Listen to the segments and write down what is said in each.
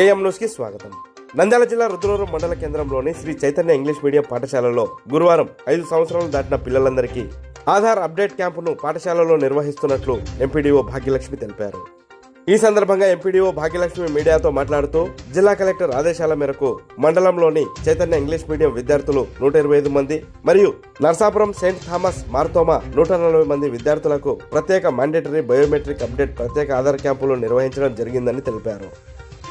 AM న్యూస్కి స్వాగతం. నంద్యాల జిల్లా రుద్రవరం మండల కేంద్రంలోని శ్రీ చైతన్య ఇంగ్లీష్ మీడియం పాఠశాలలో గురువారం ఐదు సంవత్సరాలు దాటిన పిల్లలందరికీ ఆధార్ అప్డేట్ క్యాంపును పాఠశాలలో నిర్వహిస్తున్నట్లు ఎంపీడీఓ భాగ్యలక్ష్మి తెలిపారు. ఈ సందర్భంగా ఎంపీడీఓ భాగ్యలక్ష్మి మీడియాతో మాట్లాడుతూ జిల్లా కలెక్టర్ ఆదేశాల మేరకు మండలంలోని చైతన్య ఇంగ్లీష్ మీడియం విద్యార్థులు నూట ఇరవై ఐదు మంది మరియు నర్సాపురం సెయింట్ థామస్ మార్తోమా నూట నలభై మంది విద్యార్థులకు ప్రత్యేక మాండేటరీ బయోమెట్రిక్ అప్డేట్ ప్రత్యేక ఆధార్ క్యాంపులు నిర్వహించడం జరిగిందని తెలిపారు.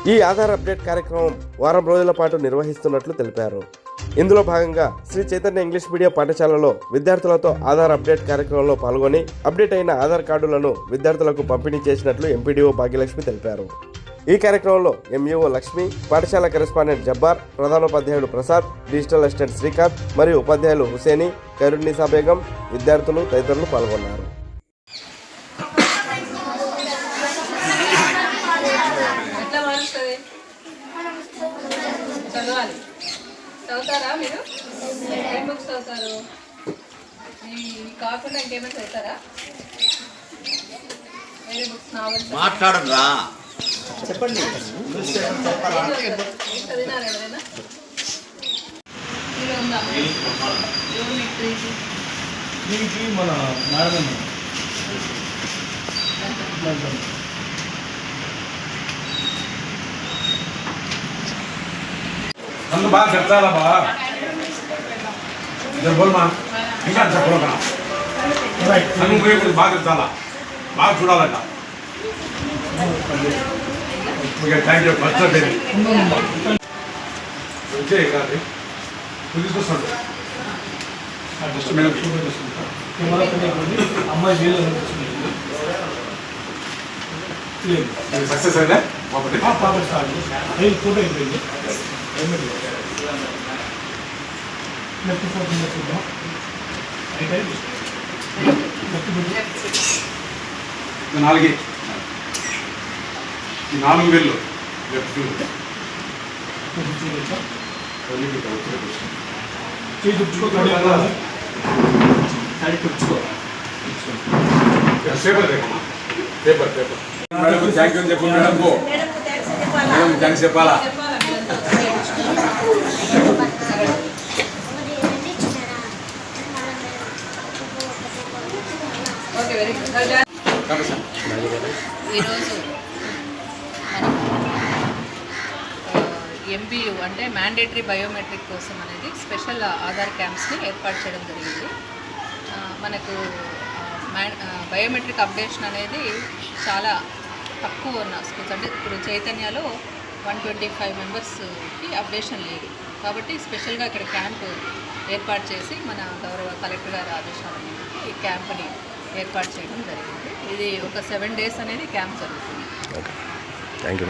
ఈ ఆధార్ అప్డేట్ కార్యక్రమం వారం రోజుల పాటు నిర్వహిస్తున్నట్లు తెలిపారు. ఇందులో భాగంగా శ్రీ చైతన్య ఇంగ్లీష్ మీడియం పాఠశాలలో విద్యార్థులతో ఆధార్ అప్డేట్ కార్యక్రమంలో పాల్గొని అప్డేట్ అయిన ఆధార్ కార్డులను విద్యార్థులకు పంపిణీ చేసినట్లు ఎంపీడీఓ భాగ్యలక్ష్మి తెలిపారు. ఈ కార్యక్రమంలో ఎంఈఓ లక్ష్మి పాఠశాల కరెస్పాండెంట్ జబ్బార్ ప్రధానోపాధ్యాయుడు ప్రసాద్ డిజిటల్ అసిస్టెంట్ శ్రీకాంత్ మరియు ఉపాధ్యాయులు హుసేని కరుణిసా బేగం విద్యార్థులు తదితరులు పాల్గొన్నారు. చదవాలి. చదువుతారా మీరు? ఏం బుక్స్ చదువుతారు? కాకుండా ఇంకేమైనా చదువుతారా? వేరే బుక్స్ నావల్స్. మాట్లాడరా. చదివినారు ఎవరైనా? దీనికి మన మేడం నన్ను బాగా చెప్తారా బా ఇద్దరు బోల్మా ఇంకా చెప్పడం నన్ను పోయేప్పుడు బాగా చెప్తారా? బాగా చూడాలంట. థ్యాంక్ యూ ఫస్ట్ వచ్చే కాదు. తీసుకొస్తాడు జస్ట్ మేడం అమ్మాయి అనిపిస్తుంది సక్సెస్ అయిందా? ఒకటి పాప స్టార్ట్ ఐదు ఫోటో అయిపోయింది. లెఫ్ట్ ఫోటో కింద చూద్దాం రైట్ లెఫ్ట్ పెట్టి నాలుగే ఈ నాలుగు వేలు లెఫ్ట్ చేయి తుడుచుకో కడి తుడుచుకో. Paper paper paper. Madam thank you చెప్పు మేడం థ్యాంక్స్ చెప్పాలా? Okay very good. ఈరోజు ఎంపీయు అంటే మ్యాండేటరీ బయోమెట్రిక్ కోసం అనేది స్పెషల్ ఆధార్ క్యాంప్స్ని ఏర్పాటు చేయడం జరిగింది. మనకు బయోమెట్రిక్ అప్డేషన్ అనేది చాలా తక్కువ ఉన్న స్కూల్స్. అంటే ఇప్పుడు చైతన్యలో వన్ ట్వంటీ ఫైవ్ మెంబర్స్కి అప్డేషన్ లేదు. కాబట్టి స్పెషల్గా ఇక్కడ క్యాంప్ ఏర్పాటు చేసి మన గౌరవ కలెక్టర్ గారి ఆదేశాల మేరకు ఈ క్యాంప్ని ఏర్పాటు చేయడం జరిగింది. ఇది ఒక సెవెన్ డేస్ అనేది క్యాంప్ జరుగుతుంది. Thank you